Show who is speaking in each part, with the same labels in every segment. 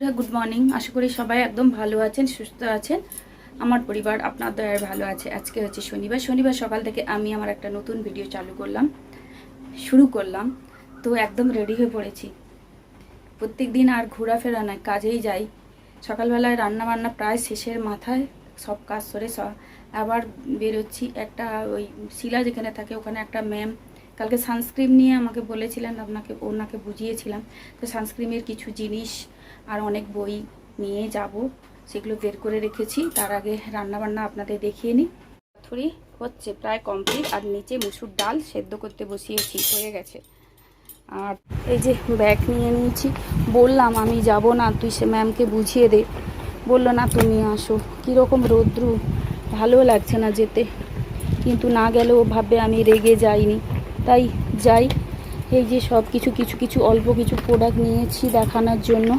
Speaker 1: Good morning. আশা করি সবাই একদম ভালো আছেন, সুস্থ আছেন। আমার পরিবার আপনার দয়ায় ভালো আছে। আজকে হচ্ছে শনিবার। শনিবার সকাল থেকে আমি আমার একটা নতুন ভিডিও চালু করলাম, শুরু করলাম। তো একদম রেডি হয়ে পড়েছি। প্রত্যেক দিন আর ঘোরাফেরা নয়, কাজেই যাই। সকালবেলায় রান্না বান্না প্রায় শেষের মাথায়, সব কাজ সরে আবার বেরোচ্ছি একটা ওই শিলা যেখানে থাকে, ওখানে একটা ম্যাম কালকে সানস্ক্রিন নিয়ে আমাকে বলেছিলেন, আপনাকে, ওনাকে বুঝিয়েছিলাম। তো সানস্ক্রিনের কিছু জিনিস আর অনেক বই নিয়ে যাব। সেগুলো বের করে রেখেছি। তার আগে রান্না বান্না আপনাদের দেখিয়ে নিই। পাথুরি হচ্ছে প্রায় কমপ্লিট আর নিচে মুসুর ডাল সেদ্ধ করতে বসিয়েছি, হয়ে গেছে। আর এই যে ব্যাগ নিয়ে নিয়েছি। বললাম, আমি যাব না, তুই সে ম্যামকে বুঝিয়ে দে। বলল, না, তুমি আসো। কীরকম রৌদ্রু। ভালো লাগছে না যেতে। কিন্তু না গেলেও ভাববে আমি রেগে যাইনি। তাই যাই। এই যে সব কিছু কিছু কিছু অল্প কিছু প্রোডাক্ট নিয়েছি দেখানোর জন্য।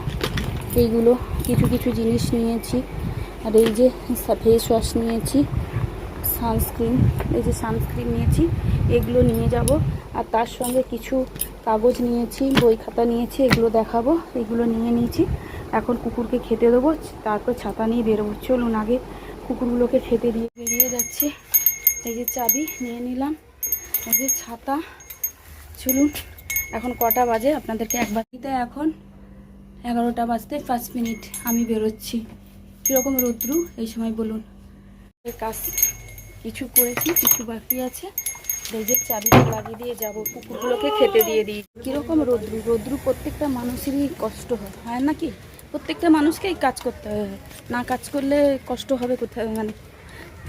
Speaker 1: এইগুলো কিছু কিছু জিনিস নিয়েছি। আর এই যে ফেস ওয়াশ নিয়েছি সানস্ক্রিন এই যে সানস্ক্রিন নিয়েছি, এগুলো নিয়ে যাব। আর তার সঙ্গে কিছু কাগজ নিয়েছি, বই খাতা নিয়েছি, এগুলো দেখাবো। এগুলো নিয়ে নিয়েছি। এখন কুকুরকে খেতে দেবো, তারপর ছাতা নিয়ে বেরোবো। চলুন আগে কুকুরগুলোকে খেতে দিয়ে বেরিয়ে যাচ্ছি। এই যে চাবি নিয়ে নিলাম। এই যে ছাতা। চলুন, এখন কটা বাজে? আপনাদেরকে একবার দিতে এখন। এগারোটা বাজতে পাঁচ মিনিট আমি বেরোচ্ছি। কীরকম রৌদ্রু? এই সময় বলুন। কাজ কিছু করেছি, কিছু বাকি আছে। যে চাবিটা লাগিয়ে দিয়ে যাব কুকুরগুলোকে খেতে দিয়ে দিই। কীরকম রৌদ্রু? রৌদ্রু প্রত্যেকটা মানুষেরই কষ্ট হয় হয় নাকি প্রত্যেকটা মানুষকেই কাজ করতে হয়। না কাজ করলে কষ্ট হবে কোথায়? মানে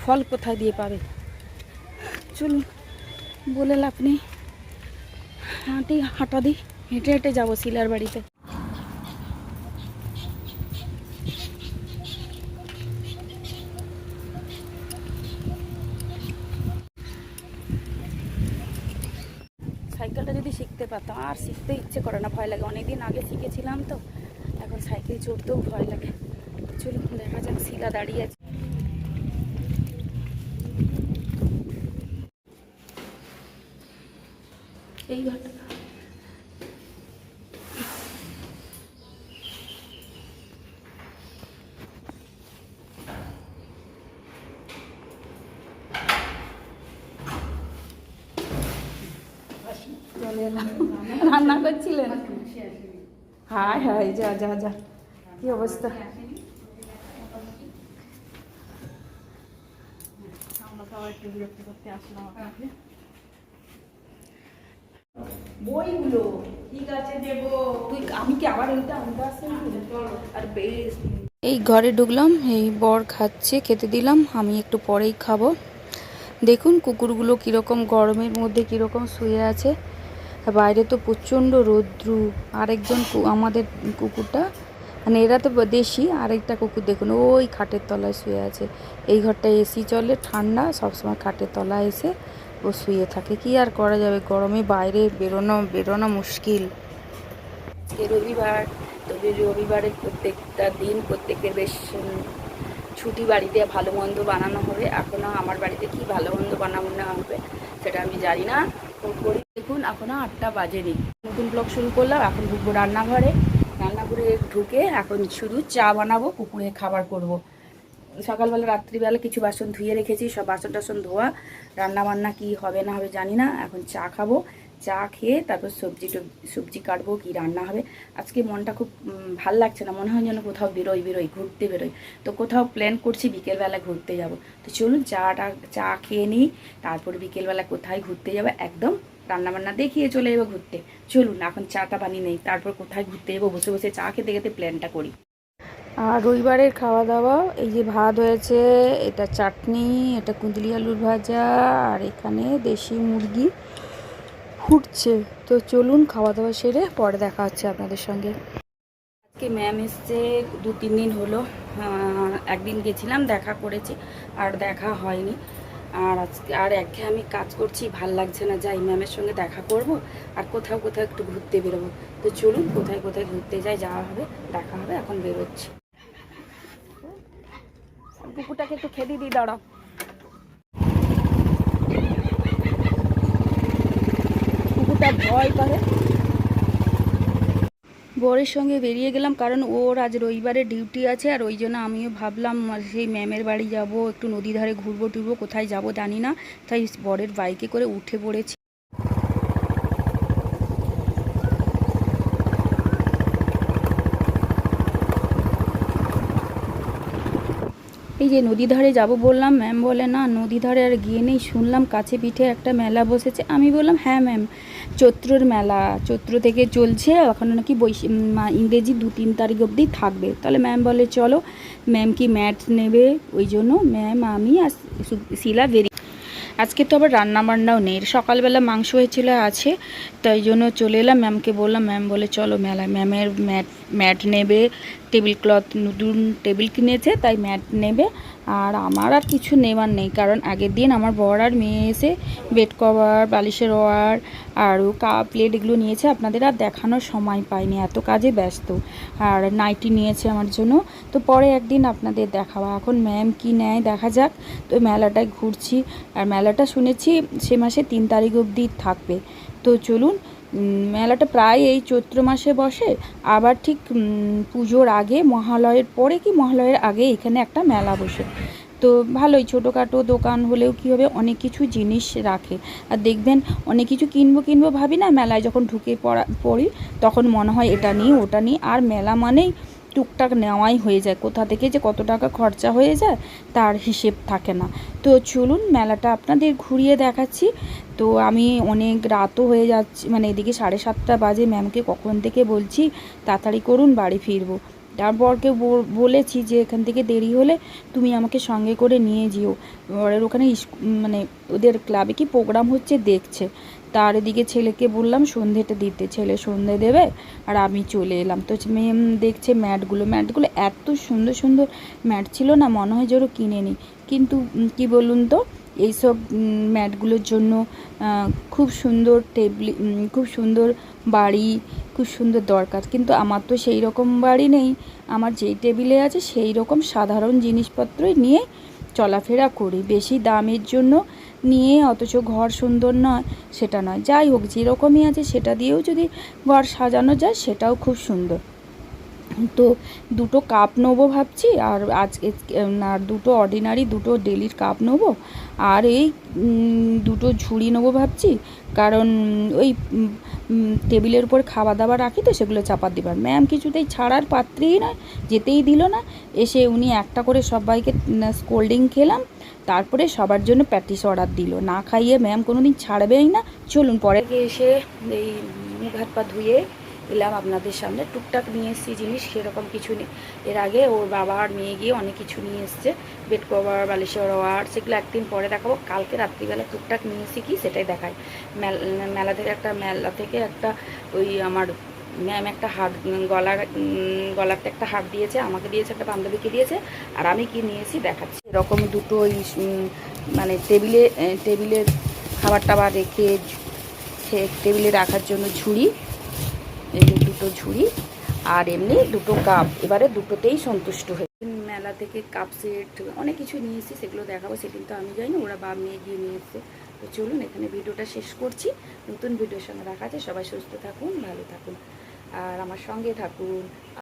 Speaker 1: ফল কোথায় দিয়ে পাবে? চলুন, বলে নেই। হাঁটি, হাঁটা দিই হেঁটে হেঁটে যাব শিলার বাড়িতে সাইকেলটা যদি শিখতে পারতাম আর শিখতে ইচ্ছে করে না, ভয় লাগে। অনেকদিন আগে শিখেছিলাম তো, এখন সাইকেল চড়তেও ভয় লাগে। চলুন, দেখা যাক, শিলা দাঁড়িয়ে আছে। এই ঘরটা। এলাম রান্না করছিলেন? হায় হায় যা যা যা। কি অবস্থা?
Speaker 2: বইগুলো। ঠিক আছে দেবো।
Speaker 1: তুই আমি কি আবার এইটা আনতে আসছি আর বেশ। এই ঘরে ঢুকলাম এই বর খাচ্ছে খেতে দিলাম আমি একটু পরেই খাব। দেখুন কুকুরগুলো কীরকম গরমের মধ্যে কীরকম শুয়ে আছে। বাইরে তো প্রচণ্ড রৌদ্রু, আরেকজন আমাদের কুকুরটা মানে এরা তো দেশি, আরেকটা কুকুর দেখুন, ওই খাটের তলায় শুয়ে আছে। এই ঘরটায় এসি চলে, ঠান্ডা, সবসময় খাটের তলায় এসে ও শুয়ে থাকে। কি আর করা যাবে? গরমে বাইরে বেরোনো বেরোনো মুশকিল। রবিবার তবে রবিবারের প্রত্যেকটা দিন, প্রত্যেকের বেশ ছুটি বাড়িতে ভালো মন্দ বানানো হবে। এখনও আমার বাড়িতে কি ভালো মন্দ বানানো হবে, সেটা আমি জানি না। তো দেখুন এখনও আটটা বাজেনি। নতুন ব্লগ শুরু করলাম, এখন ঢুকবো রান্নাঘরে। রান্নাঘরে ঢুকে এখন শুধু চা বানাবো কুকুরে খাবার করব। সকালবেলা, রাত্রিবেলা কিছু বাসন ধুয়ে রেখেছি, সব বাসন টাসন ধোয়া। রান্না বান্না কি হবে না হবে জানি না, এখন চা খাব। চা খেয়ে তারপর সবজি সবজি কাটবো, কি রান্না হবে। আজকে মনটা খুব ভালো লাগছে না, মনে হয় যেন কোথাও বেরোই বেরোই, ঘুরতে বেরোই। তো কোথাও প্ল্যান করছি বিকেলবেলা ঘুরতে যাব। তো চলুন চাটা, চা খেয়ে নিই, তারপর বিকেলবেলা কোথায় ঘুরতে যাব একদম রান্নাবান্না দেখিয়ে চলে যাব ঘুরতে। চলুন, এখন চাটা বানিয়ে নেই, তারপর কোথায় ঘুরতে যাব, বসে বসে চা খেতে খেতে প্ল্যানটা করি। আর রবিবারের খাওয়া দাওয়া এই যে ভাত হয়েছে, এটা চাটনি, এটা কুঁদলি আলুর ভাজা, আর এখানে দেশি মুরগি। ফুটছে তো চলুন খাওয়া দাওয়া সেরে পরে দেখা হচ্ছে আপনাদের সঙ্গে। আজকে ম্যাম এসছে দু তিন দিন হলো। একদিন গেছিলাম দেখা করেছি আর দেখা হয়নি। আর আজকে আর একে আমি কাজ করছি ভালো লাগছে না যাই ম্যামের সঙ্গে দেখা করব আর কোথাও কোথাও একটু ঘুরতে বেরোবো। তো চলুন কোথায় কোথায় ঘুরতে যাই যাওয়া হবে দেখা হবে এখন বেরোচ্ছি। কুকুরটাকে একটু খেতে দিই দাঁড়াও কুকুরটা ভয় করে বরের সঙ্গে বেরিয়ে গেলাম কারণ ওর আজ রবিবারে ডিউটি আছে আর ওই জন্য আমিও ভাবলাম সেই ম্যামের বাড়ি যাব, একটু নদী ধারে ঘুরবো টুরবো, কোথায় যাব জানি না। তাই বরের বাইকে করে উঠে পড়েছি। এই যে নদী ধারে যাব বললাম, ম্যাম বলে, না, নদী ধারে আর গিয়ে নেই। শুনলাম কাছে পিঠে একটা মেলা বসেছে। আমি বললাম হ্যাঁ ম্যাম। চৈত্রর মেলা, চৈত্র থেকে চলছে, এখন নাকি বৈশ ইংরেজি দু তিন তারিখ অবধি থাকবে। তাহলে ম্যাম বলে চলো ম্যাম কি ম্যাট নেবে, ওই জন্য ম্যাম আমি আর শিলা বেরিয়ে আজকে তো আবার রান্না বান্নাও নেই, সকালবেলা মাংস হয়েছিল আছে, তাই জন্য চলে এলাম ম্যামকে বললাম ম্যাম বলে চলো মেলা ম্যামের ম্যাট ম্যাট নেবে টেবিল ক্লথ নতুন টেবিল কিনেছে, তাই ম্যাট নেবে। আর আমার আর কিছু নেওয়ার নেই, কারণ আগের দিন আমার বর আর মেয়ে এসে বেড কভার, বালিশের ওয়ার, আরও কাপ প্লেট এগুলো নিয়েছে। আপনাদের আর দেখানোর সময় পাইনি, এত কাজে ব্যস্ত। আর নাইটি নিয়েছে আমার জন্য। তো পরে একদিন আপনাদের দেখাবো। এখন ম্যাম কি নেয়, দেখা যাক। তো মেলাটায় ঘুরছি। আর মেলাটা শুনেছি সে মাসে তিন তারিখ অবধি থাকবে। তো চলুন মেলাটা প্রায় এই চৈত্র মাসে বসে। আবার ঠিক পুজোর আগে, মহালয়ের পরে কি মহালয়ের আগে এখানে একটা মেলা বসে। তো ভালোই, ছোটোখাটো দোকান হলেও কী হবে, অনেক কিছু জিনিস রাখে। আর দেখবেন, অনেক কিছু কিনবো কিনবো ভাবি না, মেলায় যখন ঢুকে পড়া, পড়ি, তখন মনে হয় এটা নিই ওটা নিই আর মেলা মানেই টুকটাক নেওয়াই হয়ে যায়, কোথা থেকে যে কত টাকা খরচা হয়ে যায় তার হিসেব থাকে না। তো চলুন মেলাটা আপনাদের ঘুরিয়ে দেখাচ্ছি। তো আমি অনেক রাতও হয়ে যাচ্ছি মানে এদিকে সাড়ে সাতটা বাজে ম্যামকে কখন থেকে বলছি, তাড়াতাড়ি করুন, বাড়ি ফিরবো। তারপরকে বল- বলেছি যে এখান থেকে দেরি হলে তুমি আমাকে সঙ্গে করে নিয়ে যেও। ওর ওখানে মানে ওদের ক্লাবে কি প্রোগ্রাম হচ্ছে দেখছে। তার এদিকে ছেলেকে বললাম, সন্ধেটা দিতে, ছেলে সন্ধে দেবে আর আমি চলে এলাম। তো মেম দেখছে ম্যাটগুলো ম্যাটগুলো এত সুন্দর সুন্দর ম্যাট ছিল না, মনে হয় যেন কিনে নিই কিন্তু কি বলুন তো, এইসব ম্যাটগুলোর জন্য খুব সুন্দর টেবলি খুব সুন্দর বাড়ি, খুব সুন্দর দরকার। কিন্তু আমার তো সেই রকম বাড়ি নেই। আমার যেই টেবিলে আছে সেই রকম সাধারণ জিনিসপত্রই নিয়ে চলাফেরা করি। বেশি দামের জন্য নিয়ে অথচ ঘর সুন্দর নয়, সেটা নয়। যাই হোক, যেরকমই আছে সেটা দিয়েও যদি ঘর সাজানো যায়, সেটাও খুব সুন্দর। তো দুটো কাপ নেব ভাবছি, আর আজকে আর দুটো অর্ডিনারি দুটো ডেলির কাপ নেব, আর এই দুটো ঝুড়ি নেব ভাবছি। কারণ ওই টেবিলের উপর খাওয়া দাওয়া রাখি তো, সেগুলো চাপা দিবার। ম্যাম কিছুতেই ছাড়ার পাত্রেই নয়, যেতেই দিল না। এসে উনি একটা করে সবাইকে কোল্ড ড্রিঙ্ক খেলাম। তারপরে সবার জন্য প্যাটিস অর্ডার দিল। না খাইয়ে ম্যাম কোনো দিন ছাড়বেই না। চলুন, পরে এসে এই মুখ হাত পা ধুয়ে এলাম আপনাদের সামনে। টুকটাক নিয়ে এসেছি জিনিস, সেরকম কিছু নেই। এর আগে ওর বাবা আর মেয়ে গিয়ে অনেক কিছু নিয়ে এসছে। বেড কভার বালিশের ওয়ার সেগুলো একদিন পরে দেখাবো। কালকে রাত্রিবেলা টুকটাক নিয়ে এসেছি কি সেটাই দেখায় মেল- মেলা থেকে একটা, মেলা থেকে একটা ওই আমার ম্যাম একটা হাত গলার গলাতে একটা হাত দিয়েছে, আমাকে দিয়েছে, একটা বান্ধবীকে দিয়েছে, আর আমি কি নিয়েছি দেখাচ্ছি। এরকম দুটো মানে টেবিলে টেবিলের খাবার টাবার রেখে টেবিলে রাখার জন্য ঝুড়ি দুটো ঝুড়ি, আর এমনি দুটো কাপ। এবারে দুটোতেই সন্তুষ্ট হয়ে মেলা থেকে কাপ সেট, অনেক কিছু নিয়েছি, সেগুলো দেখাবো, সেদিন তো আমি যাইনি, ওরা বাপ মেয়ে গিয়ে নিয়ে তো চলুন, এখানে ভিডিওটা শেষ করছি। নতুন ভিডিওর সঙ্গে দেখা আছে সবাই সুস্থ থাকুন, ভালো থাকুন। আর আমার সঙ্গে থাকুন।